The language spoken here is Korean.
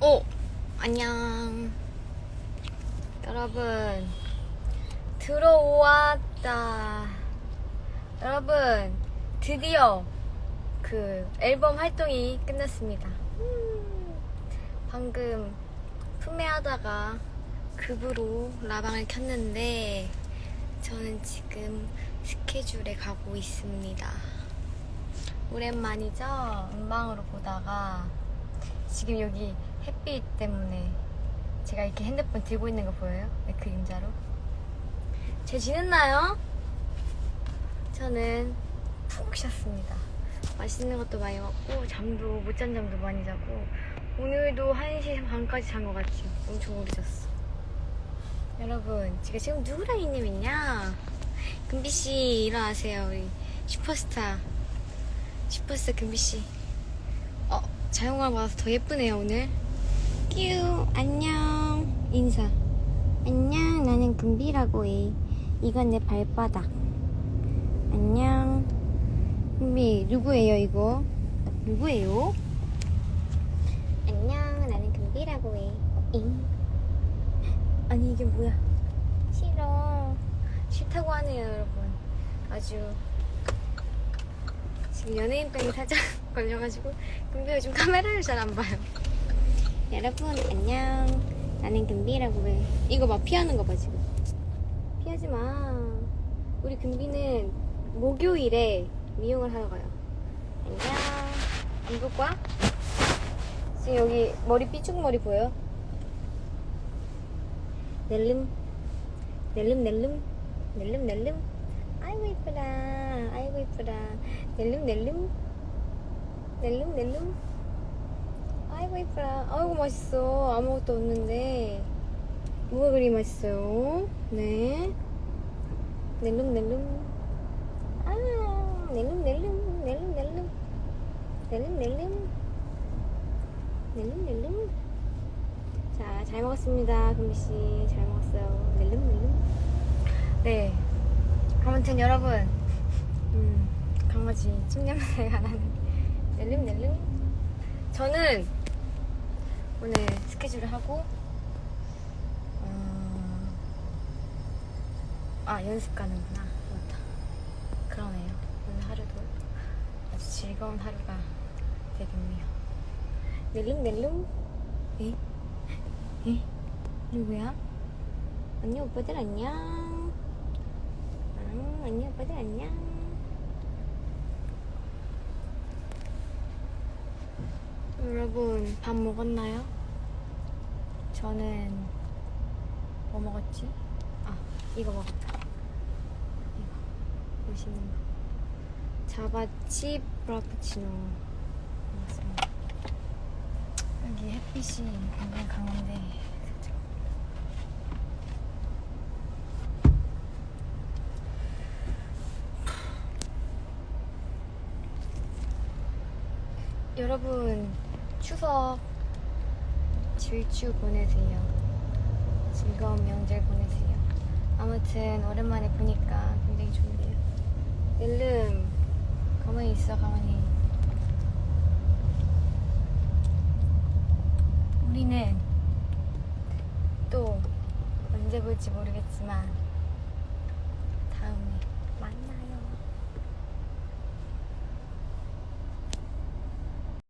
오! 안녕. 여러분, 들어왔다. 여러분, 드디어 그 앨범 활동이 끝났습니다. 음, 방금 품매하다가 급으로 라방을 켰는데, 저는 지금 스케줄에 가고 있습니다. 오랜만이죠? 음방으로 보다가 지금 여기 햇빛 때문에 제가 이렇게 핸드폰 들고 있는 거 보여요? 네, 그림자로. 잘 지냈나요? 저는 푹 쉬었습니다. 맛있는 것도 많이 먹고 잠도 못 잔 잠도 많이 자고 오늘도 1시 반까지 잔 것 같지? 엄청 오래 잤어. 여러분, 제가 지금 누구랑 있냐면요 금비씨 일어나세요. 우리 슈퍼스타. 슈퍼스타 금비씨. 어, 자영광 받아서 더 예쁘네요, 오늘. 끼우, 안녕. 인사. 안녕, 나는 금비라고 해. 이건 내 발바닥. 안녕. 금비, 누구예요, 이거? 누구예요? 안녕, 나는 금비라고 해. 잉. 아니, 이게 뭐야? 싫어. 싫다고 하네요, 여러분. 아주 연예인병이 살짝 걸려가지고 금비가 지금 카메라를 잘 안 봐요. 여러분 안녕. 나는 금비라고 해. 이거 봐 피하는 거 봐 지금. 피하지 마. 우리 금비는 목요일에 미용을 하러 가요. 안녕. 거야? 지금 여기 머리 삐죽 머리 보여? 낼름 낼름 낼름 낼름 낼름 아이고 이쁘다. 아이고 이쁘다. 낼름낼름? 낼름낼름? 아이고 이쁘다. 아이고 맛있어. 아무것도 없는데. 뭐가 그리 맛있어요? 네. 낼름낼름. 아 낼름낼름 낼름낼름. 낼름낼름. 낼름낼름. 자 잘 먹었습니다 금비씨. 잘 먹었어요. 낼름낼름. 네. 아무튼 여러분 음, 강아지. 침 냄새가 나는 낼름 낼름. 저는 오늘 스케줄을 하고 어... 아 연습 가는구나. 맞다. 그러네요. 오늘 하루도 아주 즐거운 하루가 되겠네요. 낼름 낼름. 에? 에? 누구야? 언니 오빠들 안녕 아, 안녕 오빠들 안녕 여러분 밥 먹었나요? 저는 뭐 먹었지? 아 이거 먹었다. 이거. 맛있는 거. 자바치 브라푸치노. 먹었습니다. 여기 햇빛이 굉장히 강한데 살짝 여러분 추석 질추 보내세요. 즐거운 명절 보내세요. 아무튼 오랜만에 보니까 굉장히 좋네요. 낼름 가만히 있어 가만히. 우리는 또 언제 볼지 모르겠지만